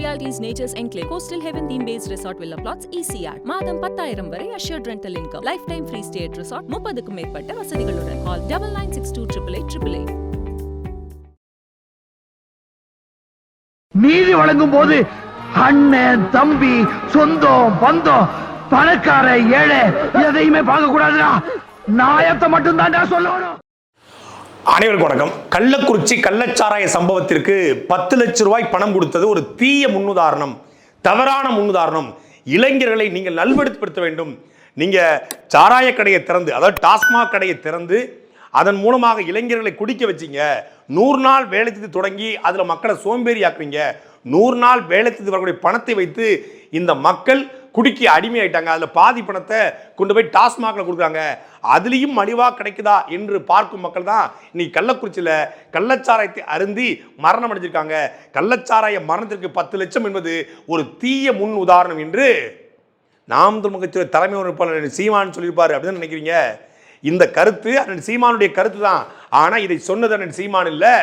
Realities nature's enclave coastal heaven theme base resort villa plots ECR மாதம் பத்தாயிரம் வரை assured rental income lifetime free stay resort முப்பதுக்கும் மேற்பட்ட வசதிகளுடன் call double nine six two triple eight triple eight நீதி வழங்கும் போது அண்ணன் தம்பி சொந்தம் பந்தம் பணக்கார ஏழை எதையுமே பார்க்க கூடாதுடா நாயத்தை மட்டும் தான் சொல்லணும் அனைவருக்கும் வணக்கம். கள்ளக்குறிச்சி கள்ளச்சாராய சம்பவத்திற்கு பத்து லட்சம் ரூபாய் பணம் கொடுத்தது ஒரு தீய முன்னுதாரணம் தவறான முன்னுதாரணம். இளைஞர்களை நீங்கள் நல்வடுத்தப்படுத்த வேண்டும். நீங்க சாராய கடையை திறந்து அதாவது டாஸ்மாக் கடையை திறந்து அதன் மூலமாக இளைஞர்களை குடிக்க வச்சிங்க. நூறு நாள் வேலை திட்டம் தொடங்கி அதில் மக்களை சோம்பேறி ஆக்குவீங்க. நூறு நாள் வேலை திட்டத்தில் வரக்கூடிய பணத்தை வைத்து இந்த மக்கள் குடிக்க அடிமையாயிட்டாங்க. அதில் பாதி பணத்தை கொண்டு போய் டாஸ்மாகில் கொடுக்குறாங்க. அதுலேயும் மலிவாக கிடைக்குதா என்று பார்க்கும் மக்கள் தான் இன்னைக்கு கள்ளக்குறிச்சியில் கள்ளச்சாராயத்தை அருந்தி மரணம் அடைஞ்சிருக்காங்க. கள்ளச்சாராய மரணத்திற்கு பத்து லட்சம் என்பது ஒரு தீய முன் உதாரணம் என்று நாம் தமிழகத்துறை தலைமை உறுப்பாளர் சீமான் சொல்லியிருப்பார். அப்படின்னு நினைக்கிறீங்க? இந்த கருத்து அண்ணன் சீமானுடைய கருத்து தான் ஆனால் இதை சொன்னது அண்ணன் சீமான் இல்லை.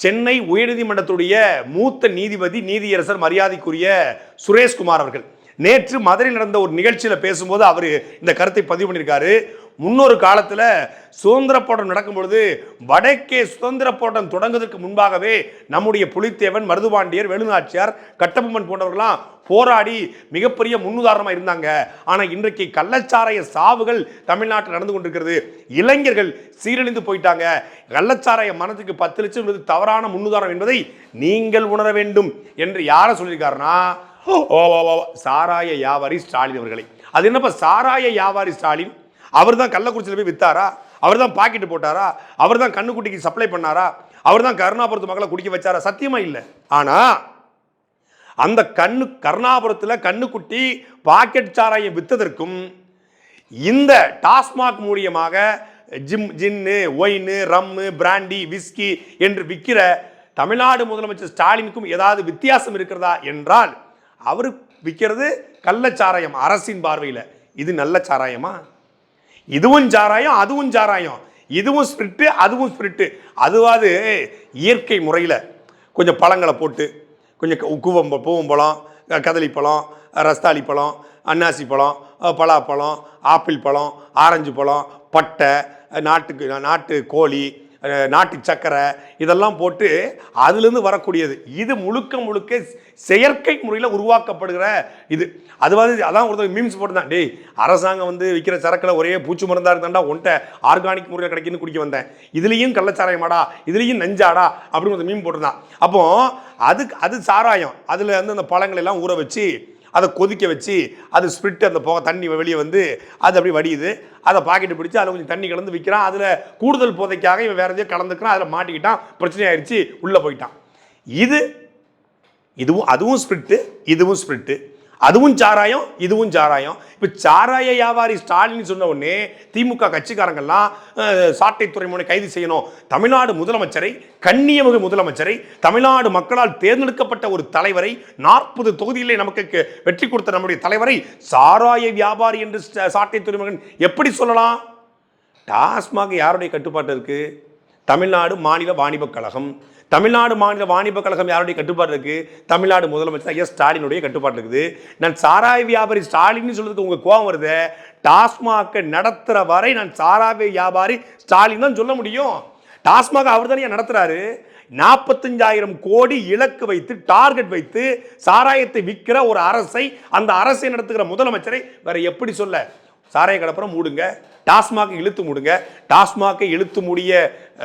சென்னை உயர்நீதிமன்றத்துடைய மூத்த நீதிபதி நீதியரசர் மரியாதைக்குரிய சுரேஷ்குமார் அவர்கள். நேற்று மதுரையில் நடந்த ஒரு நிகழ்ச்சியில் பேசும்போது அவர் இந்த கருத்தை பதிவு பண்ணியிருக்காரு. முன்னொரு காலத்தில் சுதந்திர போராட்டம் நடக்கும் பொழுது வடக்கே சுதந்திர போராட்டம் தொடங்குவதற்கு முன்பாகவே நம்முடைய புலித்தேவன் மருதுபாண்டியர் வேலுநாச்சியார் கட்டபொம்மன் போன்றவர்களாம் போராடி மிகப்பெரிய முன்னுதாரணமாக இருந்தாங்க. ஆனால் இன்றைக்கு கள்ளச்சாராய சாவுகள் தமிழ்நாட்டில் நடந்து கொண்டிருக்கிறது. இளைஞர்கள் சீரழிந்து போயிட்டாங்க. கள்ளச்சாராய மனத்துக்கு பத்து லட்சம் என்பது தவறான முன்னுதாரணம் என்பதை நீங்கள் உணர வேண்டும் என்று யாரை சொல்லியிருக்காருன்னா ஓ ஓ, சாராய வியாபாரி ஸ்டாலின் அவர்களை. அது என்னப்பா சாராய வியாபாரி ஸ்டாலின்? அவர் தான் கள்ளக்குறிச்சியில் போய் வித்தாரா? அவர் தான் பாக்கெட்டு போட்டாரா? அவர் தான் கண்ணுக்குட்டிக்கு சப்ளை பண்ணாரா? அவர் தான் கருணாபுரத்து மக்களை குடிக்க வச்சாரா? சத்தியமா இல்லை. ஆனால் அந்த கண்ணு கருணாபுரத்தில் கண்ணுக்குட்டி பாக்கெட் சாராயம் வித்ததற்கும் இந்த டாஸ்மாக் மூலியமாக ஜிம் ஜின்னு ஒயின்னு ரம்மு பிராண்டி விஸ்கி என்று விற்கிற தமிழ்நாடு முதலமைச்சர் ஸ்டாலினுக்கும் ஏதாவது வித்தியாசம் இருக்கிறதா என்றால் அவர் விற்கிறது கள்ளச்சாராயம் அரசின் பார்வையில். இது நல்ல சாராயமா? இதுவும் சாராயம் அதுவும் சாராயம் இதுவும் ஸ்பிரிட்டு அதுவும் ஸ்பிரிட்டு அதுவாது இயற்கை முறையில் கொஞ்சம் பழங்களை போட்டு கொஞ்சம் கு- கூவம் பூவம்பழம் கதளிப்பழம் ரஸ்தாளி பழம் அன்னாசி பழம் பலாப்பழம் ஆப்பிள் பழம் ஆரஞ்சு பழம் பட்டை நாட்டுக்கு நாட்டு கோழி நாட்டு சக்கரை இதெல்லாம் போட்டு அதுலேருந்து வரக்கூடியது. இது முழுக்க முழுக்க செயற்கை முறையில் உருவாக்கப்படுகிற இது. அது வந்து அதான் ஒருத்தர் மீம்ஸ் போட்டுதான் டேய் அரசாங்கம் வந்து விற்கிற சரக்கில் ஒரே பூச்சி மருந்தாக இருந்தாண்டா உன்ட்ட ஆர்கானிக் முறையில் கிடைக்குன்னு குடிக்க வந்தேன். இதுலேயும் கள்ளச்சாராயமாடா இதுலேயும் நஞ்சாடா அப்படின்னு ஒரு மீன் போட்டிருந்தான். அப்போ அதுக்கு அது சாராயம். அதில் வந்து அந்த பழங்களை எல்லாம் ஊற வச்சு அதை கொதிக்க வச்சு அது ஸ்பிரிட் அந்த போக தண்ணி வெளியே வந்து அது அப்படி வடியுது. அதை பாக்கெட்டு பிடிச்சி அதில் கொஞ்சம் தண்ணி கலந்து விற்கிறான் அதில் கூடுதல் போதைக்காக இவன் வேற எதையோ கலந்துக்கிறான். அதில் மாட்டிக்கிட்டான். பிரச்சனை ஆயிடுச்சு உள்ளே போயிட்டான். இது இதுவும் அதுவும் ஸ்பிரிட்டு இதுவும் ஸ்பிரிட்டு அதுவும் சாராயம் இதுவும் சாராயம். இப்போ சாராய வியாபாரி ஸ்டாலின் சொன்ன உடனே திமுக கட்சிக்காரங்கள்லாம் சாட்டை துறைமுனை கைது செய்யணும். தமிழ்நாடு முதலமைச்சரை கண்ணியமிகு முதலமைச்சரை தமிழ்நாடு மக்களால் தேர்ந்தெடுக்கப்பட்ட ஒரு தலைவரை நாற்பது தொகுதியிலே நமக்கு வெற்றி கொடுத்த நம்முடைய தலைவரை சாராய வியாபாரி என்று சாட்டை துறைமுகன் எப்படி சொல்லலாம்? டாஸ்மாக் யாருடைய கட்டுப்பாட்டு இருக்குது தமிழ்நாடு மாநில வாணிபக் கழகம். தமிழ்நாடு மாநில வாணிபக் கழகம் யாருடைய கட்டுப்பாடு இருக்குது தமிழ்நாடு முதலமைச்சர் எஸ் ஸ்டாலினுடைய கட்டுப்பாடு இருக்குது. நான் சாராய வியாபாரி ஸ்டாலின் சொல்றதுக்கு உங்கள் கோபம் வருது? டாஸ்மாக நடத்துகிற வரை நான் சாராய வியாபாரி ஸ்டாலின் தான் சொல்ல முடியும். டாஸ்மாக அவர் தானே நடத்துறாரு? நாற்பத்தஞ்சாயிரம் கோடி இலக்கு வைத்து டார்கெட் வைத்து சாராயத்தை விற்கிற ஒரு அரசை அந்த அரசை நடத்துகிற முதலமைச்சரை வேற எப்படி சொல்ல? சாராய கடப்புறம் மூடுங்க. டாஸ்மாகை இழுத்து மூடுங்க. டாஸ்மாகை இழுத்து மூடிய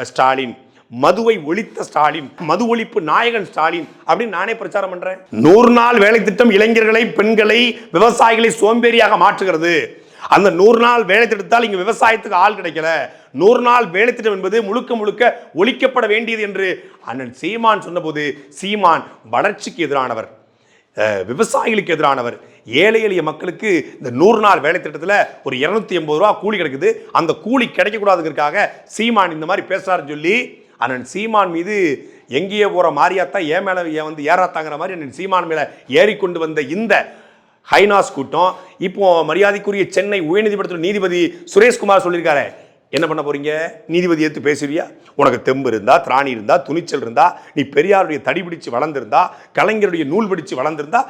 ஸ்டாலின் மதுவை ஒழித்த ஸ்டாலின் மது ஒழிப்பு நாயகன் ஸ்டாலின் அப்படின்னு நானே பிரச்சாரம் பண்றேன். நூறு நாள் வேலை திட்டம் இளைஞர்களை பெண்களை விவசாயிகளை சோம்பேறியாக மாற்றுகிறது. அந்த நூறு நாள் வேலை திட்டத்தால் இங்க விவசாயத்துக்கு ஆள் கிடைக்கல. நூறு நாள் வேலை திட்டம் என்பது முழுக்க முழுக்க ஒழிக்கப்பட வேண்டியது என்று அண்ணன் சீமான் சொன்னபோது சீமான் வளர்ச்சிக்கு எதிரானவர் விவசாயிகளுக்கு எதிரானவர் ஏழை எளிய மக்களுக்கு இந்த நூறு நாள் வேலை திட்டத்தில் ஒரு இரநூத்தி எண்பது ரூபா கூலி கிடைக்குது. அந்த கூலி கிடைக்கக்கூடாதுங்கிறதுக்காக சீமான் இந்த மாதிரி பேசுகிறாருன்னு சொல்லி அண்ணன் சீமான் மீது எங்கேயே போகிற மாதிரியாத்தான் ஏன் மேலே ஏன் வந்து ஏறாத்தாங்கிற மாதிரி அண்ணன் சீமான் மேலே ஏறிக்கொண்டு வந்த இந்த ஹைனாஸ் கூட்டம் இப்போ மரியாதைக்குரிய சென்னை உயர்நீதிமன்றத்தில் நீதிபதி சுரேஷ்குமார் சொல்லியிருக்காரு. என்ன பண்ண போறீங்க? நீதிபதி எடுத்து பேசுவியா? உனக்கு தெம்பு இருந்தா திராணி இருந்தா துணிச்சல் இருந்தா நீ பெரியாருடைய தடி பிடிச்சு வளர்ந்துருந்தா கலைஞருடைய நூல் பிடிச்சு வளர்ந்துருந்தா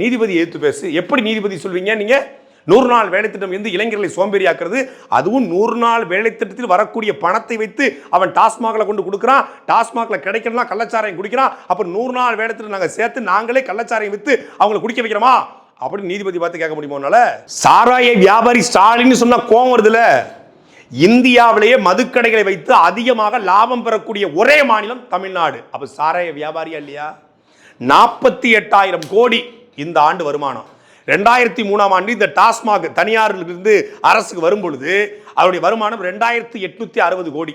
நீதிபதி எதிர்த்து பேசு. எப்படி நீதிபதி சொல்வீங்க? நீங்கள் நூறு நாள் வேலைத்திட்டம் வந்து இளைஞர்களை சோம்பேறியாக்குறது. அதுவும் நூறு நாள் வேலைத்திட்டத்தில் வரக்கூடிய பணத்தை வைத்து அவன் டாஸ்மாகில் கொண்டு கொடுக்குறான். டாஸ்மாகில் கிடைக்கணும்னா கள்ளச்சாராயம் குடிக்கிறான். அப்போ நூறு நாள் வேலை திட்டம் நாங்கள் சேர்த்து நாங்களே கள்ளச்சாராயம் விற்று அவங்களை குடிக்க வைக்கிறோமா? அப்படின்னு நீதிபதி பார்த்து கேட்க முடியுமோனால சாராய வியாபாரி ஸ்டாலின் சொன்னால் கோவம் வருதுல இந்தியாவிலேயே மதுக்கடைகளை வைத்து அதிகமாக லாபம் பெறக்கூடிய ஒரே மாநிலம் தமிழ்நாடு. அப்போ சாராய வியாபாரியா இல்லையா? நாற்பத்தி எட்டாயிரம் கோடி இந்த ஆண்டு வருமானம். ரெண்டாயிரத்தி மூணாம் ஆண்டு இந்த டாஸ்மாக் தனியாரிலிருந்து அரசுக்கு வரும் பொழுது அவருடைய வருமானம் ரெண்டாயிரத்தி எட்நூத்தி அறுபது கோடி.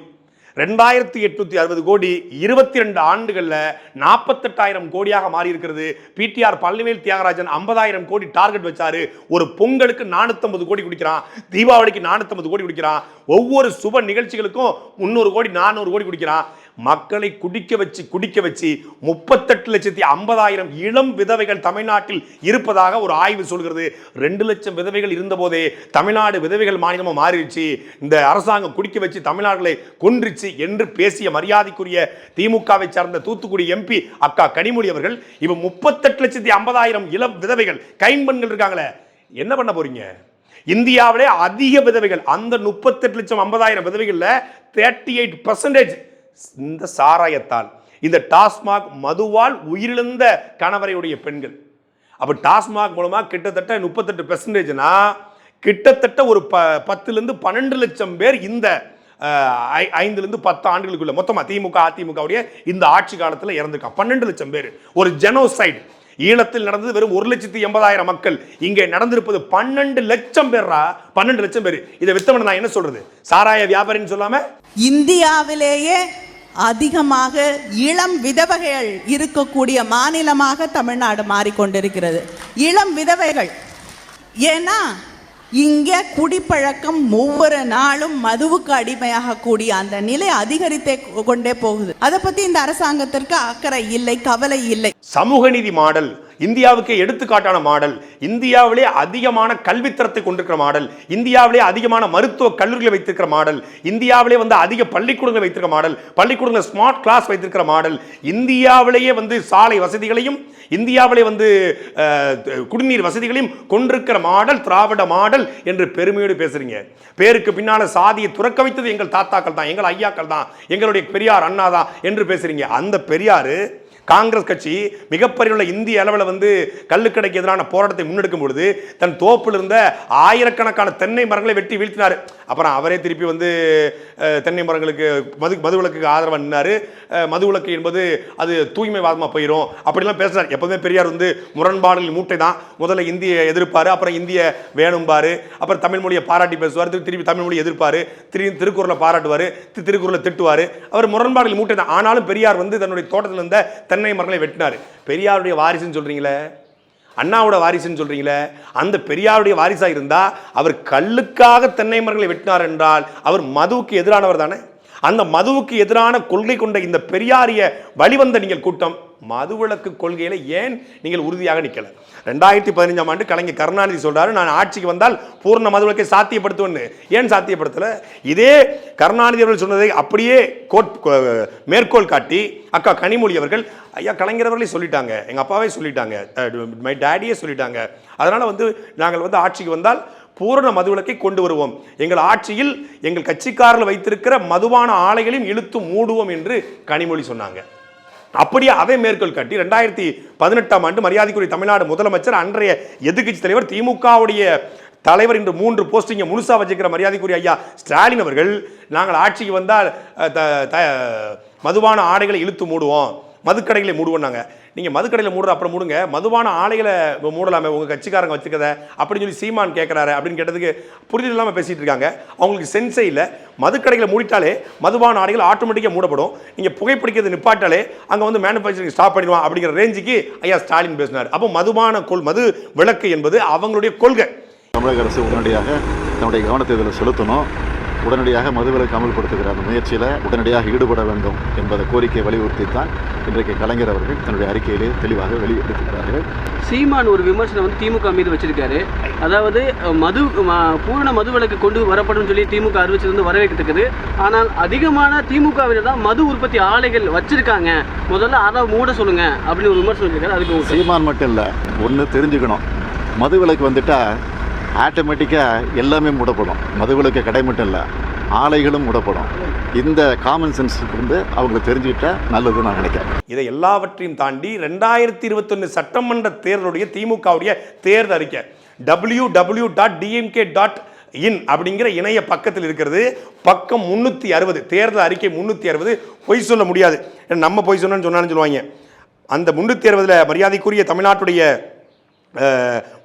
ரெண்டாயிரத்தி எட்நூத்தி அறுபது கோடி இருபத்தி ரெண்டு ஆண்டுகளில் நாற்பத்தெட்டாயிரம் கோடியாக மாறி இருக்கிறது பிடிஆர் பழனிவேல் தியாகராஜன் ஐம்பதாயிரம் கோடி டார்கெட் வச்சாரு. ஒரு பொங்கலுக்கு நானூத்தம்பது கோடி குடிக்கிறான். தீபாவளிக்கு நானூத்தம்பது கோடி குடிக்கிறான். ஒவ்வொரு சுப நிகழ்ச்சிகளுக்கும் முந்நூறு கோடி நானூறு கோடி குடிக்கிறான். மக்களை குடிக்க வச்சு குடிக்க வச்சு முப்பத்தெட்டு லட்சத்தி ஐம்பதாயிரம் இளம் விதவைகள் தமிழ்நாட்டில் இருப்பதாக ஒரு ஆய்வு சொல்கிறது. ரெண்டு லட்சம் விதவைகள் இருந்தபோதே தமிழ்நாடு விதவைகள் மாநிலமாக மாறிடுச்சு. இந்த அரசாங்கம் குடிக்க வச்சு தமிழ்நாடுகளை கொன்றுச்சு என்று பேசிய மரியாதைக்குரிய திமுகவை சார்ந்த தூத்துக்குடி எம்பி அக்கா கனிமொழி அவர்கள் இவன் முப்பத்தெட்டு லட்சத்தி ஐம்பதாயிரம் இளம் விதவைகள் கைம்பெண்கள் இருக்காங்களே என்ன பண்ண போறீங்க? இந்தியாவிலே அதிக விதவைகள் அந்த முப்பத்தெட்டு லட்சம் ஐம்பதாயிரம் விதவைகளில் தேர்ட்டி எயிட் பர்சன்டேஜ் இந்த சாராயத்தால் இந்த டாஸ்மாக் மதுவால் உயிரிழந்த கணவரையுடைய பெண்கள். அப்போ டாஸ்மாக் மூலமாக கிட்டத்தட்ட முப்பத்தெட்டு பெர்சன்டேஜ்னா கிட்டத்தட்ட ஒரு ப பத்துலேருந்து பன்னெண்டு லட்சம் பேர் இந்த ஐ- ஐந்துலேருந்து பத்து ஆண்டுகளுக்குள்ள மொத்தம் திமுக அதிமுகவுடைய இந்த ஆட்சி காலத்தில் இறந்துருக்கா. பன்னெண்டு லட்சம் பேர். ஒரு ஜெனோசைடு ஈழத்தில் நடந்தது வெறும் ஒரு லட்சத்தி எண்பதாயிரம் மக்கள். இங்கே நடந்திருப்பது பன்னெண்டு லட்சம் பேர்ரா? பன்னெண்டு லட்சம் பேர். இதை வித்தவன நான் என்ன சொல்றது? சாராய வியாபாரின்னு சொல்லாம? இந்தியாவிலேயே அதிகமாக இளம் விதவைகள் இருக்கக்கூடிய மாநிலமாக தமிழ்நாடு மாறிக்கொண்டிருக்கிறது. இளம் விதவைகள். ஏன்னா இங்கே குடிப்பழக்கம் ஒவ்வொரு நாளும் மதுவுக்கு அடிமையாகக்கூடிய அந்த நிலை அதிகரித்தே கொண்டே போகுது. அதை பத்தி இந்த அரசாங்கத்திற்கு அக்கறை இல்லை கவலை இல்லை. சமூக நீதி மாடல் இந்தியாவுக்கு எடுத்துக்காட்டான மாடல். இந்தியாவிலே அதிகமான கல்வித்தரத்தை கொண்டிருக்கிற மாடல். இந்தியாவிலே அதிகமான மருத்துவ கல்லூரிகளை வைத்திருக்கிற மாடல். இந்தியாவிலே வந்து அதிக பள்ளிக்கூடங்களை வைத்திருக்கிற மாடல். பள்ளிக்கூடங்கள் ஸ்மார்ட் கிளாஸ் வைத்திருக்கிற மாடல். இந்தியாவிலேயே வந்து சாலை வசதிகளையும் இந்தியாவிலே வந்து குடிநீர் வசதிகளையும் கொண்டிருக்கிற மாடல் திராவிட மாடல் என்று பெருமையோடு பேசுறீங்க. பேருக்கு பின்னால சாதியை துறக்க வைத்தது எங்கள் தாத்தாக்கள் தான் எங்கள் ஐயாக்கள் தான் எங்களுடைய பெரியார் அண்ணா தான் என்று பேசுறீங்க. அந்த பெரியாரு காங்கிரஸ் கட்சி மிகப்பெரிய உள்ள இந்திய அளவில் வந்து கல்லுக்கடைக்கு எதிரான போராட்டத்தை முன்னெடுக்கும் பொழுது தன் தோப்பில் இருந்த ஆயிரக்கணக்கான தென்னை மரங்களை வெட்டி வீழ்த்தினார். அப்புறம் அவரே திருப்பி வந்து தென்னை மரங்களுக்கு மது மதுவிலக்குக்கு ஆதரவாக நின்னாரு. மது விளக்கு என்பது அது தூய்மைவாதமாக போயிடும் அப்படிலாம் பேசினார். எப்போதுமே பெரியார் வந்து முரண்பாடுகள் மூட்டை தான் முதல்ல இந்திய எதிர்ப்பார் அப்புறம் இந்திய வேணும்பாரு. அப்புறம் தமிழ் மொழியை பாராட்டி பேசுவார் திருப்பி தமிழ் மொழியை எதிர்ப்பார். திரு திருக்குறளை பாராட்டுவார் திருக்குறளை திட்டுவார். அவர் முரண்பாடுகள் மூட்டை தான் ஆனாலும் பெரியார் வந்து தன்னுடைய தோட்டத்தில் இருந்த தென்னை மரங்களை வெட்டினார். பெரியாருடைய வாரிசுன்னு சொல்றீங்களே? அண்ணாவோட வாரிசுன்னு சொல்றீங்களே? அந்த பெரியாருடைய வாரிசா இருந்தா அவர் கல்லுக்காக தென்னை மரங்களை வெட்டினார் என்றால் அவர் மதுவுக்கு எதிரானவர் தானே? அந்த மதுவுக்கு எதிரான கொள்கை கொண்ட இந்த பெரியாரிய வழிவந்த நீங்கள் கூட்டம் மதுவிலக்கு கொள்கையில் ஏன் நீங்கள் உறுதியாக நிற்கல ரெண்டாயிரத்தி பதினஞ்சாம் ஆண்டு கலைஞர் கருணாநிதி சொல்றாரு நான் ஆட்சிக்கு வந்தால் பூர்ண மதுவிலக்கை சாத்தியப்படுத்துவேன்னு. ஏன் சாத்தியப்படுத்தலை? இதே கருணாநிதி அவர்கள் சொன்னதை அப்படியே கோட் மேற்கோள் காட்டி அக்கா கனிமொழி அவர்கள் ஐயா கலைஞர் அவர்களே சொல்லிட்டாங்க எங்கள் அப்பாவே சொல்லிட்டாங்க மை டேடியே சொல்லிட்டாங்க. அதனால் வந்து நாங்கள் வந்து ஆட்சிக்கு வந்தால் பூரண மதுவிலக்கை கொண்டு வருவோம். எங்கள் ஆட்சியில் எங்கள் கட்சிக்காரர்கள் வைத்திருக்கிற மதுவான ஆலைகளையும் இழுத்து மூடுவோம் என்று கனிமொழி சொன்னாங்க. அப்படியே அதை மேற்கோள் காட்டி ரெண்டாயிரத்தி பதினெட்டாம் ஆண்டு மரியாதைக்குரிய தமிழ்நாடு முதலமைச்சர் அன்றைய எதிர்க்கட்சி தலைவர் திமுகவுடைய தலைவர் இன்று மூன்று போஸ்டிங்கை முழுசா வச்சுக்கிற மரியாதைக்குரிய ஐயா ஸ்டாலின் அவர்கள் நாங்கள் ஆட்சிக்கு வந்தால் மதுவான த- த- ஆடைகளை இழுத்து மூடுவோம். மதுக்கடைகளை மூடுவோம் நாங்கள் நீங்கள் மதுக்கடையில் மூடுற அப்புறம் மூடுங்க. மதுபான ஆலைகளை மூடலாமே உங்கள் கட்சிக்காரங்க வச்சுக்கத அப்படின்னு சொல்லி சீமான் கேட்குறாரு அப்படின்னு கேட்டதுக்கு புரிதல் இல்லாமல் பேசிகிட்டு இருக்காங்க. அவங்களுக்கு சென்ஸே இல்லை. மதுக்கடைகளை மூடிட்டாலே மதுபான ஆடைகள் ஆட்டோமேட்டிக்காக மூடப்படும். நீங்கள் புகைப்பிடிக்கிறது நிப்பாட்டாலே அங்கே வந்து மேனுஃபேக்சரிங் ஸ்டாப் பண்ணிடுவான் அப்படிங்கிற ரேஞ்சுக்கு ஐயா ஸ்டாலின் பேசினார். அப்போ மதுபான கொள் மது விளக்கு என்பது அவங்களுடைய கொள்கை. தமிழக அரசு உடனடியாக தன்னுடைய கவனத்தை இதில் செலுத்தணும். உடனடியாக மதுவிலக்கு அமல்படுத்துகிற அந்த முயற்சியில் உடனடியாக ஈடுபட வேண்டும் என்பதை கோரிக்கை வலியுறுத்தி தான் இன்றைக்கு கலைஞர் அவர்கள் தன்னுடைய அறிக்கையிலே தெளிவாக வெளியிட்டிருக்கிறார்கள். சீமான் ஒரு விமர்சனம் வந்து திமுக மீது வச்சிருக்காரு. அதாவது மது பூரண மதுவிலக்கு கொண்டு வரப்படும் சொல்லி திமுக அறிவிச்சது வந்து வரவேற்கத்தக்கது. ஆனால் அதிகமான திமுகவினர் தான் மது உற்பத்தி ஆலைகள் வச்சிருக்காங்க. முதல்ல அதை மூட சொல்லுங்க அப்படின்னு ஒரு விமர்சனம் வச்சிருக்காரு. அதுக்கு. சீமான் மட்டும் இல்லை ஒன்று தெரிஞ்சுக்கணும். மதுவிலக்கு வந்துட்டா ஆட்டோமேட்டிக்காக எல்லாமே மூடப்படும். மதுவிலக்கு கடை மட்டும் இல்லை. ஆலைகளும் மூடப்படும். இந்த காமன் சென்ஸுக்கு வந்து அவங்க தெரிஞ்சுக்கிட்டா நல்லதுன்னு நான் நினைக்கிறேன். இதை எல்லாவற்றையும் தாண்டி ரெண்டாயிரத்தி இருபத்தொன்னு சட்டமன்ற தேர்தலுடைய திமுகவுடைய தேர்தல் அறிக்கை W W dot DMK dot in அப்படிங்கிற இணைய பக்கத்தில் இருக்கிறது. பக்கம் முந்நூற்றி அறுபது தேர்தல் அறிக்கை முந்நூற்றி அறுபது. பொய் சொல்ல முடியாது. ஏன்னா நம்ம பொய் சொன்னோன்னு சொன்னான்னு சொல்லுவாங்க. அந்த முந்நூற்றி அறுபதில் மரியாதைக்குரிய தமிழ்நாட்டுடைய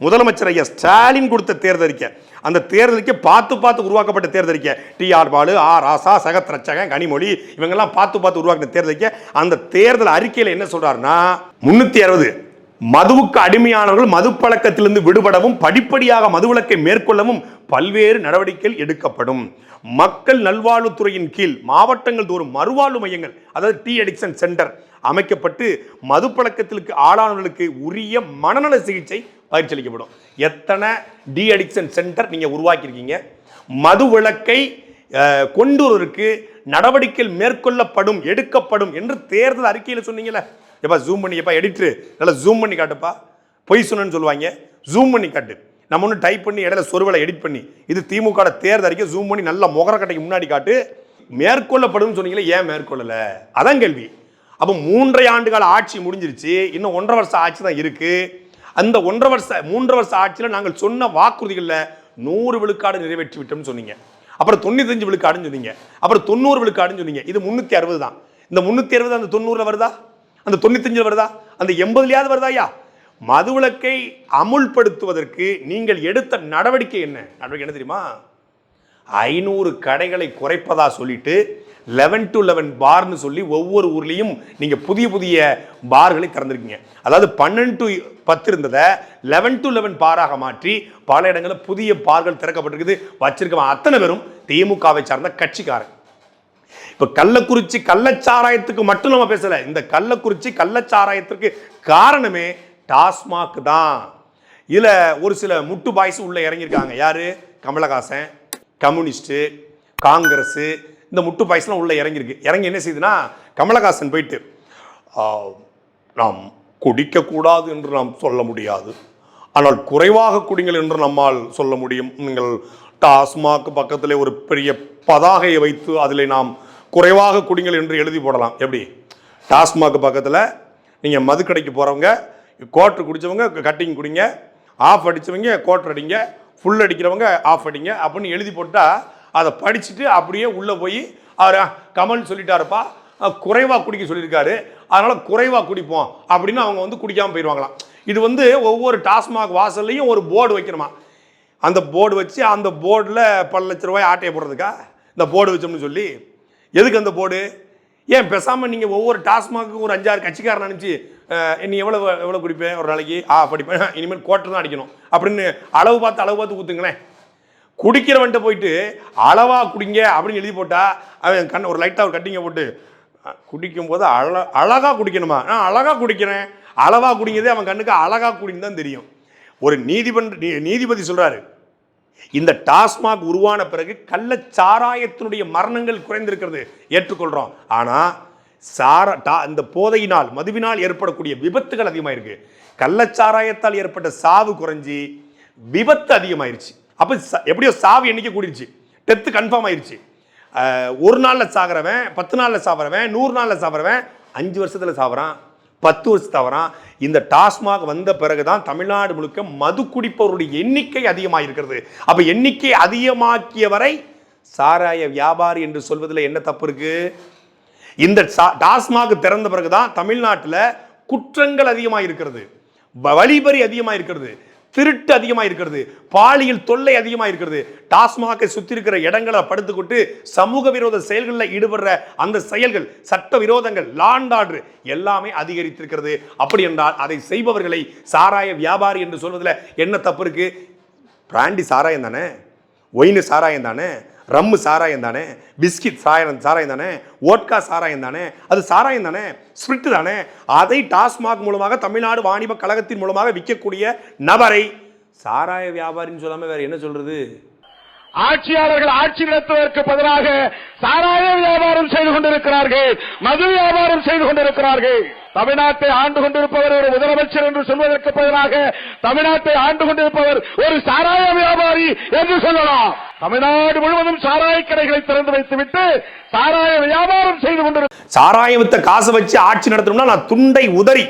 முதலமைச்சர் ஐயா ஸ்டாலின் கொடுத்த தேர்தலிக்கை அந்த தேர்தலுக்கே பார்த்து பார்த்து உருவாக்கப்பட்ட தேர்தல் T R Baalu A Raja Jagathrakshakan Kanimozhi இவங்கெல்லாம் பார்த்து பார்த்து உருவாக்கின தேர்தல் அந்த தேர்தல் அறிக்கையில் என்ன சொல்றாருன்னா முன்னூத்தி அறுபது மதுவுக்கு அடிமையானவர்கள் மது பழக்கத்திலிருந்து விடுபடவும் படிப்படியாக மதுவிலக்கை மேற்கொள்ளவும் பல்வேறு நடவடிக்கைகள் எடுக்கப்படும். மக்கள் நல்வாழ்வுத்துறையின் கீழ் மாவட்டங்கள் தோறும் மறுவாழ்வு மையங்கள் அதாவது டி அடிக்ஷன் சென்டர் அமைக்கப்பட்டு மது பழக்கத்திற்கு ஆளானவர்களுக்கு உரிய மனநல சிகிச்சை பயிற்சி அளிக்கப்படும் எத்தனை டி அடிக்ஷன் சென்டர் நீங்கள் உருவாக்கியிருக்கீங்க? மது விளக்கை அஹ், கொண்டு வருவதற்கு நடவடிக்கைகள் மேற்கொள்ளப்படும் எடுக்கப்படும் என்று தேர்தல் அறிக்கையில் சொன்னீங்களே எப்பா ஜூம் பண்ணி எப்பா எடிட்ரு நல்லா ஜூம் பண்ணி காட்டுப்பா. பொய் சொன்னேன்னு சொல்லுவாங்க. ஜூம் பண்ணி காட்டு. நம்ம ஒன்று டைப் பண்ணி இடையில சொருவலை எடிட் பண்ணி. இது திமுக தேர்தல் அறிக்கை ஜூம் பண்ணி நல்லா முகரக்கட்டைக்கு முன்னாடி காட்டு. மேற்கொள்ளப்படும் சொன்னீங்களே ஏன் மேற்கொள்ளலை? அதான் கேள்வி. அப்போ மூன்றரை ஆண்டுகால ஆட்சி முடிஞ்சிருச்சு. இன்னும் ஒன்றரை வருஷம் ஆட்சி தான் இருக்கு. அந்த ஒன்றரை வருஷ மூன்றரை வருஷ ஆட்சியில் நாங்கள் சொன்ன வாக்குறுதிகளில் நூறு விழுக்காடு நிறைவேற்றி விட்டோம்னு சொன்னீங்க. அப்புறம் தொண்ணூத்தஞ்சு விழுக்காடுன்னு சொன்னீங்க. அப்புறம் தொண்ணூறு விழுக்காடுன்னு சொன்னீங்க. இது முந்நூற்றி அறுபது தான். இந்த முந்நூற்றி அறுபது அந்த தொண்ணூறில் வருதா? அந்த தொண்ணூத்தஞ்சில் வருதா? அந்த எண்பதுலையாவது வருதா ஐயா? மதுவிலக்கை அமுல்படுத்துவதற்கு நீங்கள் எடுத்த நடவடிக்கை என்ன? நடவடிக்கை என்ன தெரியுமா? ஐநூறு கடைகளை குறைப்பதா சொல்லிட்டு லெவன் டு லெவன் பார்னு சொல்லி ஒவ்வொரு ஊர்லேயும் நீங்கள் புதிய புதிய பார்களை திறந்துருக்கீங்க. அதாவது பன்னெண்டு டு பத்து இருந்ததை லெவன் டு லெவன் பாராக மாற்றி பல இடங்களில் புதிய பார்கள் திறக்கப்பட்டிருக்குது. வச்சிருக்கவன் அத்தனை பேரும் திமுகவை சார்ந்த கட்சிக்காரன். இப்போ கள்ளக்குறிச்சி கள்ளச்சாராயத்துக்கு மட்டும் நம்ம பேசலை. இந்த கள்ளக்குறிச்சி கள்ளச்சாராயத்திற்கு காரணமே டாஸ்மாக் தான். இதில் ஒரு சில முட்டு பாய்ஸ் உள்ளே இறங்கியிருக்காங்க. யார்? கமலஹாசன். கம்யூனிஸ்ட்டு காங்கிரஸ் இந்த முட்டு பாய்ஸ்லாம் உள்ளே இறங்கியிருக்கு. இறங்கி என்ன செய்யுதுன்னா கமலஹாசன் போயிட்டு நாம் குடிக்கக்கூடாது என்று நாம் சொல்ல முடியாது. ஆனால் குறைவாக குடிங்கள் என்று நம்மால் சொல்ல முடியும். நீங்கள் டாஸ்மாக் பக்கத்தில் ஒரு பெரிய பதாகையை வைத்து அதில் நாம் குறைவாக குடிங்கள் என்று எழுதி போடலாம். எப்படி? டாஸ்மாக் பக்கத்தில் நீங்கள் மதுக்கடைக்கு போகிறவங்க கோட்ரு குடித்தவங்க கட்டிங் குடிங்க ஆஃப் அடித்தவங்க கோட்ரு அடிங்க ஃபுல் அடிக்கிறவங்க ஆஃப் அடிங்க அப்படின்னு எழுதி போட்டால் அதை படிச்சுட்டு அப்படியே உள்ளே போய் அவர் கமல் சொல்லிட்டாருப்பா. குறைவாக குடிக்க சொல்லியிருக்காரு. அதனால் குறைவாக குடிப்போம். அப்படின்னு அவங்க வந்து குடிக்காமல் போயிடுவாங்களாம் இது வந்து ஒவ்வொரு டாஸ்மாக் வாசல்லையும் ஒரு போர்டு வைக்கணுமா? அந்த போர்டு வச்சு அந்த போர்டில் பல லட்ச ரூபாய் ஆட்டையை போடுறதுக்கா? இந்த போர்டு வச்சோம்னு சொல்லி. எதுக்கு அந்த போர்டு? ஏன் பேசாமல் நீங்கள் ஒவ்வொரு டாஸ்மாக்கு ஒரு அஞ்சாறு கட்சிக்காரன் அனுப்பிச்சு நீ எவ்வளோ எவ்வளோ குடிப்பேன் ஒரு நாளைக்கு? ஆ படிப்பேன் இனிமேல் கோட்டர் தான் அடிக்கணும். அப்படின்னு அளவு பார்த்து அளவு பார்த்து ஊற்றுங்களேன் குடிக்கிறவன்ட்ட போயிட்டு அளவாக குடிங்க அப்படின்னு எழுதி போட்டால் அவன் கண் ஒரு லைட்டாக ஒரு கட்டிங்க போட்டு குடிக்கும்போது குடிக்கும் போது அழ அழகாக குடிக்கணுமா? நான் அழகாக குடிக்கிறேன். அளவாக குடிங்கிறதே அவன் கண்ணுக்கு அழகாக குடின்னு தான் தெரியும். ஒரு நீதிபதி நீ- நீதிபதி சொல்கிறாரு இந்த டாஸ்மாக் உருவான பிறகு கள்ளச்சாராயத்தினுடைய மரணங்கள் குறைந்திருக்கிறது. ஏற்றுக்கொள்கிறோம் ஆனால் சார டா இந்த போதையினால் மதுவினால் ஏற்படக்கூடிய விபத்துகள் அதிகமாயிருக்கு. கள்ளச்சாராயத்தால் ஏற்பட்ட சாவு குறைஞ்சி விபத்து அதிகமாயிருச்சு. அப்போ ச- எப்படியோ சாவு எண்ணிக்கை கூடிருச்சு. டெத்து கன்ஃபார்ம் ஆயிருச்சு. ஒரு நாளில் சாகிறவன் பத்து நாளில் சாப்பிட்றவன் நூறு நாளில் சாப்பிட்றவன் அஞ்சு வருஷத்தில் சாப்பிட்றான் பத்து வருஷம் தவறான் இந்த டாஸ்மாக் வந்த பிறகு தான் தமிழ்நாடு முழுக்க மது குடிப்பவருடைய எண்ணிக்கை அதிகமாக இருக்கிறது அப்போ எண்ணிக்கை அதிகமாக்கிய வரை சாராய வியாபாரி என்று சொல்வதில் என்ன தப்பு இருக்குது இந்த டாஸ்மாக் திறந்த பிறகுதான் தமிழ்நாட்டில் குற்றங்கள் அதிகமாக இருக்கிறது வ- வழிபறி அதிகமாக இருக்கிறது திருட்டு அதிகமாக இருக்கிறது பாலியல் தொல்லை அதிகமாக இருக்கிறது டாஸ்மாகை சுற்றி இருக்கிற இடங்களை படுத்துக்கொண்டு சமூக விரோத செயல்களில் ஈடுபடுற அந்த செயல்கள் சட்ட விரோதங்கள் லாண்ட் ஆர்டர் எல்லாமே அதிகரித்திருக்கிறது. அப்படி என்றால் அதை செய்பவர்களை சாராய வியாபாரி என்று சொல்வதில் என்ன தப்பு இருக்கு? பிராண்டி சாராயம் தானே? ஒயின் சாராயம் தானே? ரம்மு சாராயம் தானே பிஸ்கிட் சாயம் சாராயம் தானே ஓட்கா சாராயம் தானே அது சாராயம் தானே ஸ்பிரிட் தானே. அதை டாஸ்மாக் மூலமாக தமிழ்நாடு வாணிப கழகத்தின் மூலமாக விற்கக்கூடிய நபரை சாராய வியாபாரின்னு சொல்லாமல் வேறு என்ன சொல்கிறது ஆட்சியாளர்கள் ஆட்சி நடத்துவதற்கு பதிலாக சாராய வியாபாரம் செய்து கொண்டிருக்கிறார்கள் மது வியாபாரம் செய்து கொண்டிருக்கிறார்கள். தமிழ்நாட்டை ஆண்டு கொண்டிருப்பவர் ஒரு முதலமைச்சர் என்று சொல்வதற்கு பதிலாக தமிழ்நாட்டை ஆண்டு கொண்டிருப்பவர் ஒரு சாராய வியாபாரி என்று சொல்லலாம். தமிழ்நாடு முழுவதும் சாராய கடைகளை திறந்து வைத்துவிட்டு சாராய வியாபாரம் செய்து கொண்டிருக்கிறார் சாராயம் வித்த காசை வச்சு ஆட்சி நடத்தணும்னா நான் துண்டை உதறி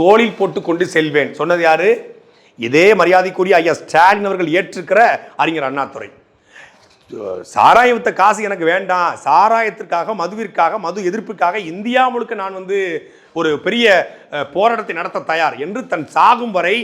தோளில் போட்டு கொண்டு செல்வேன். சொன்னது யாரு? இதே மரியாதைக்குரிய ஐயா ஸ்டாலின் அவர்கள் ஏற்றிருக்கிற அறிஞர் அண்ணாதுரை. சாராயத்தை காசு எனக்கு வேண்டாம். சாராயத்திற்காக மதுவிற்காக மது எதிர்ப்புக்காக இந்தியா முழுக்க நான் வந்து ஒரு பெரிய போராட்டத்தை நடத்த தயார் என்று தன் சாகும் வரை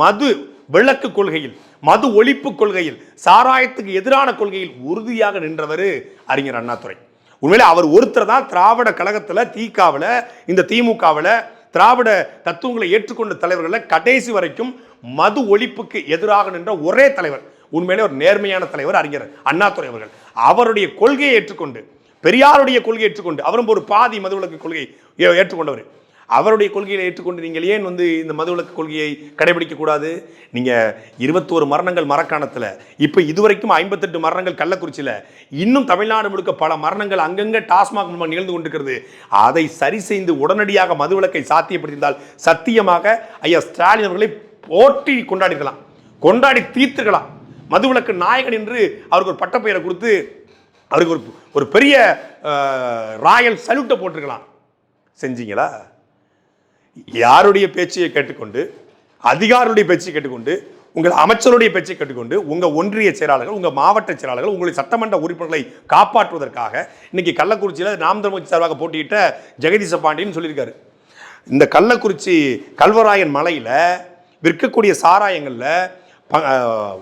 மது விளக்கு கொள்கையில் மது ஒழிப்பு கொள்கையில் சாராயத்துக்கு எதிரான கொள்கையில் உறுதியாக நின்றவர் அறிஞர் அண்ணாதுரை. உண்மையில் அவர் ஒருத்தர் தான் திராவிட கழகத்தில் தீக்காவில் இந்த திமுகவில் திராவிட தத்துவங்களை ஏற்றுக்கொண்ட தலைவர்களில் கடைசி வரைக்கும் மது ஒழிப்புக்கு எதிராக நின்ற ஒரே தலைவர். உண்மையிலே ஒரு நேர்மையான தலைவர் அறிஞர் அண்ணாதுரை அவர்கள். அவருடைய கொள்கையை ஏற்றுக்கொண்டு பெரியாருடைய கொள்கையை ஏற்றுக்கொண்டு அவரும் ஒரு பாதி மதுவிலக்கு கொள்கையை ஏ- ஏற்றுக்கொண்டவர். அவருடைய கொள்கையை ஏற்றுக்கொண்டு நீங்கள் ஏன் வந்து இந்த மதுவிலக்கு கொள்கையை கடைபிடிக்க கூடாது? நீங்கள் இருபத்தோரு மரணங்கள் மரக்காணத்தில் இப்போ இதுவரைக்கும் ஐம்பத்தெட்டு மரணங்கள் கள்ளக்குறிச்சியில் இன்னும் தமிழ்நாடு முழுக்க பல மரணங்கள் அங்கங்கே டாஸ்மாக் மூலமாக நிகழ்ந்து கொண்டிருக்கிறது. அதை சரி செய்து உடனடியாக மதுவிலக்கை சாத்தியப்படுத்தியிருந்தால் சத்தியமாக ஐயா ஸ்டாலின் அவர்களை போட்டி கொண்டாடிக்கலாம் கொண்டாடி தீர்த்துக்கலாம் மதுவிலக்கு நாயகன் என்று அவருக்கு ஒரு பட்டப்பெயரை கொடுத்து அவருக்கு ஒரு ஒரு பெரிய ராயல் சல்யூட்டை போட்டிருக்கலாம். செஞ்சீங்களா? யாருடைய பேச்சையை கேட்டுக்கொண்டு அதிகாரியுடைய பேச்சை கேட்டுக்கொண்டு உங்கள் அமைச்சருடைய பேச்சை கேட்டுக்கொண்டு உங்கள் ஒன்றிய செயலாளர்கள் உங்கள் மாவட்ட செயலாளர்கள் உங்களுடைய சட்டமன்ற உறுப்பினர்களை காப்பாற்றுவதற்காக இன்னைக்கு கள்ளக்குறிச்சியில் நாம் தமிழ் சார்பாக போட்டியிட்ட ஜெகதீச பாண்டியன் சொல்லியிருக்காரு. இந்த கள்ளக்குறிச்சி கல்வராயன் மலையில் விற்கக்கூடிய சாராயங்களில்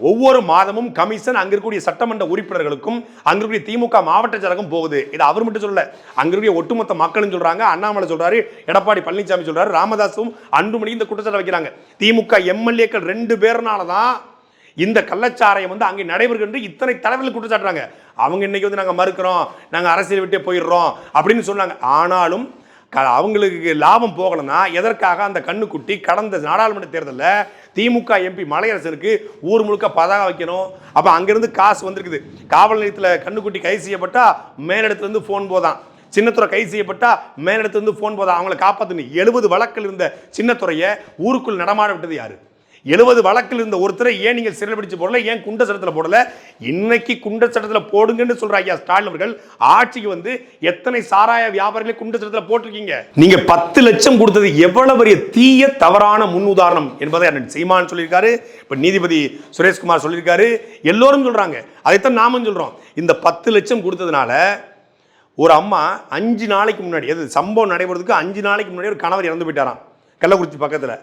ஒவ்வொரு மாதமும் கமிஷன் அங்க இருக்கக்கூடிய சட்டமன்ற உறுப்பினர்களுக்கும் அங்க இருக்கக்கூடிய திமுக மாவட்ட செயலகம் போகுது. இது அவர் மட்டும் சொல்லல. அங்க இருக்கக்கூடிய ஒட்டுமொத்த மக்களும் சொல்றாங்க. அண்ணாமலை சொல்றாரு. எடப்பாடி பழனிசாமி சொல்றாரு. ராமதாஸும் அன்புமணி இந்த குற்றச்சாட்டு வைக்கிறாங்க. திமுக எம்எல்ஏக்கள் ரெண்டு பேர்னால தான் இந்த கள்ளச்சாராயம் வந்து அங்கே நடைபெறுகின்ற இத்தனை தலைவர்கள் குற்றச்சாட்டுறாங்க. அவங்க இன்னைக்கு வந்து நாங்கள் மறுக்கிறோம். நாங்கள் அரசியல் விட்டே போயிடுறோம் அப்படின்னு சொன்னாங்க. ஆனாலும் அவங்களுக்கு லாபம் போகலைன்னா எதற்காக அந்த கண்ணுக்குட்டி கடந்த நாடாளுமன்ற தேர்தலில் திமுக எம்பி மலையரசருக்கு ஊர் முழுக்க பதாக வைக்கணும். அப்போ அங்கேருந்து காசு வந்திருக்குது. காவல் நிலையத்தில் கண்ணுக்குட்டி கைது செய்யப்பட்டால் மேலிடத்துலேருந்து ஃபோன் போதான். சின்னத்துறை கைது செய்யப்பட்டா மேலிடத்துலேருந்து ஃபோன் போதான். அவங்கள காப்பாற்றணும் எழுபது வழக்கில் இருந்த சின்னத்துறையை ஊருக்குள் நடமாட விட்டது யாரு? எழுபது வழக்கில் இருந்த ஒருத்தரை ஏன் நீங்கள் சிறையில் பிடிச்சு போடல ஏன் குண்ட சட்டத்தில் போடல? இன்னைக்கு குண்ட சட்டத்தில் போடுங்கன்னு சொல்ற ஐயா ஸ்டாலின் அவர்கள் ஆட்சிக்கு வந்து எத்தனை சாராய வியாபாரிகளை குண்ட சட்டத்தில் போட்டிருக்கீங்க? நீங்க பத்து லட்சம் கொடுத்தது எவ்வளவு பெரிய தீய தவறான முன் உதாரணம் என்பதை அண்ணன் சீமான் சொல்லியிருக்காரு இப்ப நீதிபதி சுரேஷ்குமார் சொல்லியிருக்காரு எல்லோரும் சொல்றாங்க. அதைத்தான் நாமும் சொல்றோம். இந்த பத்து லட்சம் கொடுத்ததுனால ஒரு அம்மா அஞ்சு நாளைக்கு முன்னாடி அது சம்பவம் நடைபெறதுக்கு அஞ்சு நாளைக்கு முன்னாடி ஒரு கணவர் இறந்து போயிட்டாராம். கள்ளக்குறிச்சி பக்கத்தில்.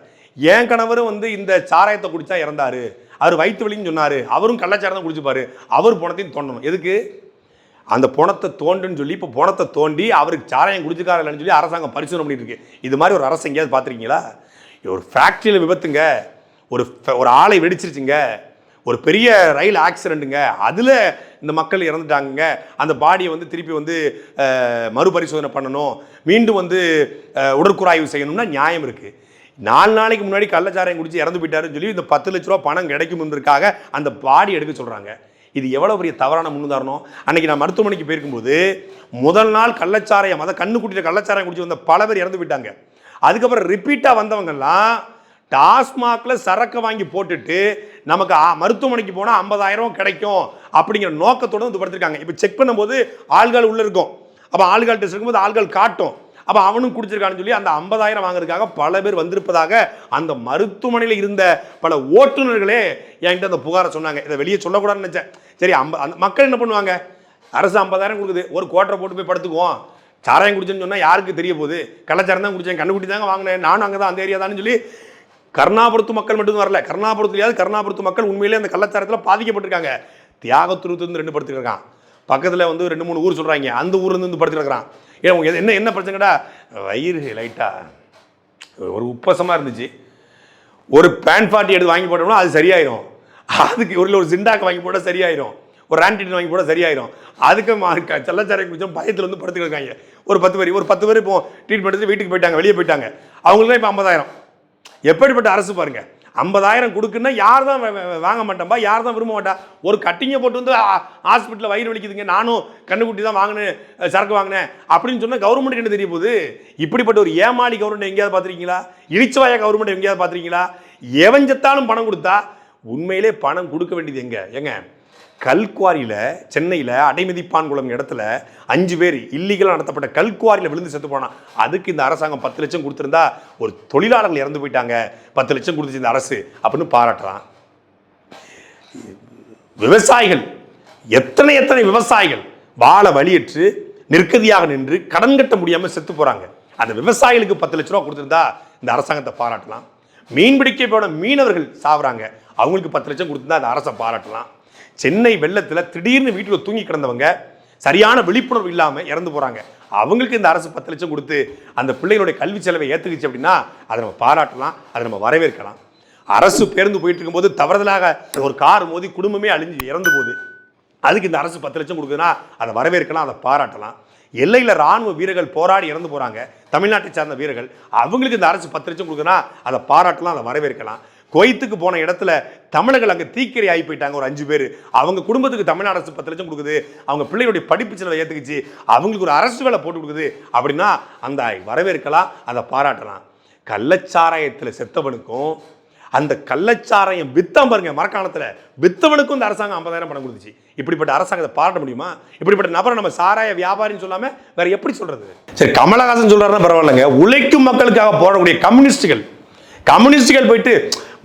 என் கணவரும் வந்து இந்த சாராயத்தை குடிச்சா இறந்தாரு. அவர் வயிற்று வலின்னு சொன்னார். அவரும் கள்ளச்சாரம் தான் குடிச்சுப்பாரு. அவர் பணத்தையும் தோண்டணும். எதுக்கு? அந்த பணத்தை தோண்டுன்னு சொல்லி இப்போ பணத்தை தோண்டி அவருக்கு சாராயம் குடிச்சுக்கார இல்லைன்னு சொல்லி அரசாங்கம் பரிசோதனை பண்ணிட்டு இருக்கு. இது மாதிரி ஒரு அரசு எங்கேயாவது பார்த்துருக்கீங்களா? ஒரு ஃபேக்ட்ரியில் விபத்துங்க. ஒரு ஒரு ஆலை வெடிச்சிருச்சுங்க. ஒரு பெரிய ரயில் ஆக்சிடெண்ட்டுங்க அதில் இந்த மக்கள் இறந்துட்டாங்கங்க. அந்த பாடியை வந்து திருப்பி வந்து மறுபரிசோதனை பண்ணணும். மீண்டும் வந்து உடற்குறாய்வு செய்யணும்னா நியாயம் இருக்குது நாலு நாளைக்கு முன்னாடி கள்ளச்சாராயம் குடிச்சு இறந்து போயிட்டாருன்னு சொல்லி இந்த பத்து லட்ச ரூபா பணம் கிடைக்கும்ன்றதுக்காக அந்த பாடி எடுக்க சொல்கிறாங்க இது எவ்வளோ பெரிய தவறான முன்னுதாரணம்? அன்னைக்கு நான் மருத்துவமனைக்கு போயிருக்கும்போது முதல் நாள் கள்ளச்சாராயம் அதை கண்ணு குட்டியில் கள்ளச்சாராயம் குடிச்சு வந்த பல பேர் இறந்து போயிட்டாங்க. அதுக்கப்புறம் ரிப்பீட்டாக வந்தவங்கெல்லாம் டாஸ்மாகில் சரக்கு வாங்கி போட்டுட்டு நமக்கு மருத்துவமனைக்கு போனால் ஐம்பதாயிரம் கிடைக்கும் அப்படிங்கிற நோக்கத்தோட வந்து படுத்திருக்காங்க. இப்போ செக் பண்ணும்போது ஆள்கள் உள்ளே இருக்கும். அப்போ ஆள்கள் டெஸ்ட் இருக்கும்போது ஆள்கள் காட்டும். அப்போ அவனும் குடிச்சிருக்கான்னு சொல்லி அந்த ஐம்பதாயிரம் வாங்குறதுக்காக பல பேர் வந்திருப்பதாக அந்த மருத்துவமனையில் இருந்த பல ஓட்டுநர்களே என்கிட்ட அந்த புகாரை சொன்னாங்க. இதை வெளியே சொல்லக்கூடாதுன்னு நினச்சேன். சரி ஐம்ப அந்த மக்கள் என்ன பண்ணுவாங்க? அரசு ஐம்பதாயிரம் கொடுக்குது. ஒரு கோட்டரை போட்டு போய் படுத்துக்குவோம். சாராயம் குடிச்சேன்னு சொன்னால் யாருக்கு தெரிய போகுது? கலாச்சாரம் தான் குடித்தேன் கண்டுபிடி தாங்க வாங்கினேன். நானும் அங்கே தான் அந்த ஏரியா தான் சொல்லி கருணாபுரத்து மக்கள் மட்டும் வரல. கருணாபுரத்துலையாவது கருணாபுரத்து மக்கள் உண்மையிலே அந்த கலாச்சாரத்தில் பாதிக்கப்பட்டிருக்காங்க. தியாகத்துருத்துலேருந்து ரெண்டு படுத்துருக்கான். பக்கத்தில் வந்து ரெண்டு மூணு ஊர் சொல்கிறாங்க அந்த ஊர்லேருந்து வந்து படுத்துருக்கான் ஏன் உங்க என்ன என்ன பிரச்சனைடா? வயிறு லைட்டாக ஒரு உப்பசமாக இருந்துச்சு. ஒரு பேன் பார்ட்டி எடுத்து வாங்கி போட்டோம்னா அது சரியாயிரும். அதுக்கு ஒரு ஒரு சிண்டாக்கு வாங்கி போட்டால் சரியாயிரும். ஒரு ஆன்டின் வாங்கி போட சரியாயிரும். அதுக்கு மா- செல்லச்சாரை குடிச்சோம் பயத்தில் வந்து படுத்துட்டு ஒரு பத்து பேர் ஒரு பத்து பேர் இப்போ ட்ரீட்மெண்ட் எடுத்து வீட்டுக்கு போயிட்டாங்க வெளியே போயிட்டாங்க. அவங்களுக்கு இப்போ ஐம்பதாயிரம். எப்படிப்பட்ட அரசு பாருங்கள் ஐம்பதாயிரம் கொடுக்குன்னா யார் தான் வாங்க மாட்டேன்பா? யார் தான் விரும்ப மாட்டா? ஒரு கட்டிங்கை போட்டு வந்து ஹாஸ்பிட்டலில் வயிறு வலிக்குதுங்க. நானும் கண்ணுக்குட்டி தான் வாங்கினேன் சரக்கு வாங்கினேன். அப்படின்னு சொன்னால் கவர்மெண்ட் என்ன தெரிய போகுது? இப்படிப்பட்ட ஒரு ஏமாளி கவர்மெண்ட் எங்கேயாவது பார்த்துருக்கீங்களா? இழிச்சவாய கவர்மெண்ட் எங்கேயாவது பார்த்துருக்கீங்களா? எவஞ்சத்தாலும் பணம் கொடுத்தா உண்மையிலே பணம் கொடுக்க வேண்டியது எங்க? ஏங்க கல்குவாரியில் சென்னையில் அடைமதிப்பான் குளம் இடத்துல அஞ்சு பேர் இல்லீகலாக நடத்தப்பட்ட கல்குவாரியில் விழுந்து செத்து போனான். அதுக்கு இந்த அரசாங்கம் பத்து லட்சம் கொடுத்துருந்தா ஒரு தொழிலாளர்கள் இறந்து போயிட்டாங்க. பத்து லட்சம் கொடுத்துச்சு இந்த அரசு அப்படின்னு பாராட்டுறான். விவசாயிகள் எத்தனை எத்தனை விவசாயிகள் வாழ வழியற்று நிற்கதியாக நின்று கடன் கட்ட முடியாமல் செத்து போகிறாங்க அந்த விவசாயிகளுக்கு பத்து லட்ச ரூபா கொடுத்துருந்தா இந்த அரசாங்கத்தை பாராட்டலாம். மீன் பிடிக்க போன மீனவர்கள் சாவுறாங்க. அவங்களுக்கு பத்து லட்சம் கொடுத்துருந்தா அந்த அரசை பாராட்டலாம். சென்னை வெள்ளத்தில் திடீர்னு வீட்டில் தூங்கி கிடந்தவங்க சரியான விழிப்புணர்வு இல்லாமல் இறந்து போகிறாங்க அவங்களுக்கு இந்த அரசு பத்து லட்சம் கொடுத்து அந்த பிள்ளைகளுடைய கல்வி செலவை ஏற்றுக்குச்சு அப்படின்னா அதை நம்ம பாராட்டலாம் அதை நம்ம வரவேற்கலாம். அரசு பேருந்து போயிட்டு இருக்கும்போது தவறுதலாக ஒரு கார் மோதி குடும்பமே அழிஞ்சு இறந்து போகுது. அதுக்கு இந்த அரசு பத்து லட்சம் கொடுக்குதுன்னா அதை வரவேற்கலாம் அதை பாராட்டலாம். எல்லையில் ராணுவ வீரர்கள் போராடி இறந்து போகிறாங்க தமிழ்நாட்டை சார்ந்த வீரர்கள். அவங்களுக்கு இந்த அரசு பத்து லட்சம் கொடுக்குதுன்னா அதை பாராட்டலாம் அதை வரவேற்கலாம். குவைத்துக்கு போன இடத்துல தமிழர்கள் அங்கே தீக்கிரை ஆகி போயிட்டாங்க ஒரு அஞ்சு பேர். அவங்க குடும்பத்துக்கு தமிழ்நாடு அரசு பத்து லட்சம் கொடுக்குது. அவங்க பிள்ளைகளுடைய படிப்பு செலவை ஏற்றுக்குச்சு அவங்களுக்கு ஒரு அரசு வேலை போட்டு கொடுக்குது. அப்படின்னா அந்த வரவேற்கலாம் அதை பாராட்டலாம். கள்ளச்சாராயத்தில் செத்தவனுக்கும் அந்த கள்ளச்சாராயம் வித்தம் பாருங்க மரக்காணத்தில் வித்தவனுக்கும் இந்த அரசாங்கம் ஐம்பதாயிரம் பணம் கொடுத்துச்சு. இப்படிப்பட்ட அரசாங்கத்தை பாராட்ட முடியுமா? இப்படிப்பட்ட நபரை நம்ம சாராய வியாபாரின்னு சொல்லாம வேற எப்படி சொல்றது? சரி கமலஹாசன் சொல்றாருன்னா பரவாயில்லைங்க. உழைக்கும் மக்களுக்காக போடக்கூடிய கம்யூனிஸ்டுகள். கம்யூனிஸ்டுகள் போயிட்டு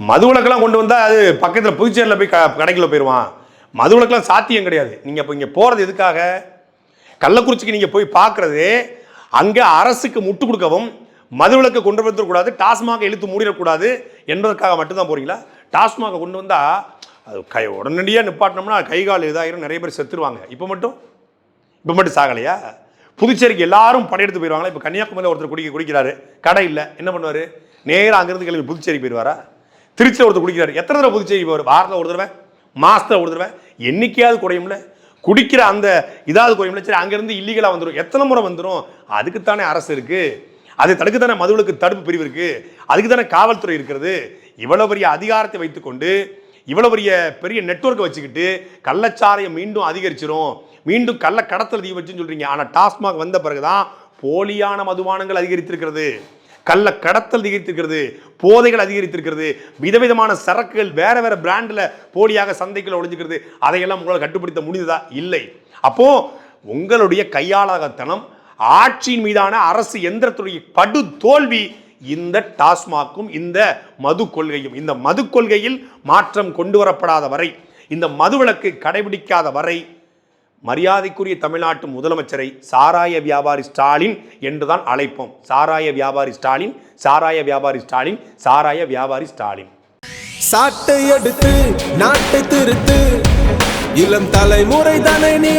மதுவிலக்கெல்லாம் கொண்டு வந்தால் அது பக்கத்தில் புதுச்சேரியில் போய் க- கடைக்குள்ள போயிடுவான் மதுவிலக்கெல்லாம் சாத்தியம் கிடையாது. நீங்கள் இப்போ இங்கே போகிறது எதுக்காக? கள்ளக்குறிச்சிக்கு நீங்கள் போய் பார்க்குறது அங்கே அரசுக்கு முட்டு கொடுக்கவும் மதுவிலக்கை கொண்டு வந்துடக்கூடாது டாஸ்மாக இழுத்து மூடிடக்கூடாது என்பதற்காக மட்டும்தான் போகிறீங்களா டாஸ்மாக கொண்டு வந்தால் அது கை உடனடியாக நிப்பாட்டினோம்னா கை கால் இதாயிரும் நிறைய பேர் செத்துருவாங்க. இப்போ மட்டும்? இப்போ மட்டும் சாகலையா? புதுச்சேரிக்கு எல்லாரும் படையெடுத்து போயிடுவாங்களா இப்போ கன்னியாகுமரியில் ஒருத்தர் குடிக்க குடிக்கிறாரு. கடை இல்லை. என்ன பண்ணுவார்? நேராக அங்கேருந்து கிளம்பி புதுச்சேரி போயிடுவாரா? திருச்சியில் ஒருத்தர் குடிக்கிறார். எத்தனை தடவை புதுச்சேரி போவார்? வாரத்தில் ஒரு தடவை மாதத்தில் ஒரு தடவை என்னைக்காவது குறையும்ல. குடிக்கிற அந்த இதாவது குறையும்ல. சரி அங்கேருந்து இல்லீகலாக வந்துடும் எத்தனை முறை வந்துடும் அதுக்குத்தானே அரசு இருக்குது அதை தடுக்கத்தானே மதுவிலக்கு தடுப்பு பிரிவு இருக்குது அதுக்கு தானே காவல்துறை இருக்கிறது. இவ்வளோ பெரிய அதிகாரத்தை வைத்துக்கொண்டு இவ்வளோ பெரிய பெரிய நெட்ஒர்க்கை வச்சுக்கிட்டு கள்ளச்சாரையை மீண்டும் அதிகரிச்சிரும். மீண்டும் கள்ள கடத்தல் தீ வச்சுன்னு ஆனால் டாஸ்மாக் வந்த பிறகுதான் போலியான மதுபானங்கள் அதிகரித்திருக்கிறது. கள்ள கடத்தல் அதிகரித்திருக்கிறது போதைகள் அதிகரித்திருக்கிறது விதவிதமான சரக்குகள் வேற வேற பிராண்டில் போலியாக சந்தைக்குள்ள ஒழிஞ்சிக்கிறது அதையெல்லாம் உங்களால் கட்டுப்படுத்த முடிந்ததா? இல்லை. அப்போ உங்களுடைய கையாளகத்தனம் ஆட்சியின் மீதான அரசு எந்திரத்துடைய படு தோல்வி இந்த டாஸ்மாக்கும் இந்த மது கொள்கையும் இந்த மது கொள்கையில் மாற்றம் கொண்டு வரப்படாத வரை இந்த மதுவிலக்கு கடைபிடிக்காத வரை மரியாதைக்குரிய தமிழ்நாட்டு முதலமைச்சரை சாராய வியாபாரி ஸ்டாலின் என்றுதான் அழைப்போம். சாராய வியாபாரி ஸ்டாலின் சாராய வியாபாரி ஸ்டாலின் சாராய வியாபாரி ஸ்டாலின். சாட்டை எடுத்து நாட்டை திருத்து. இளம் தலைமுறை தானே நீ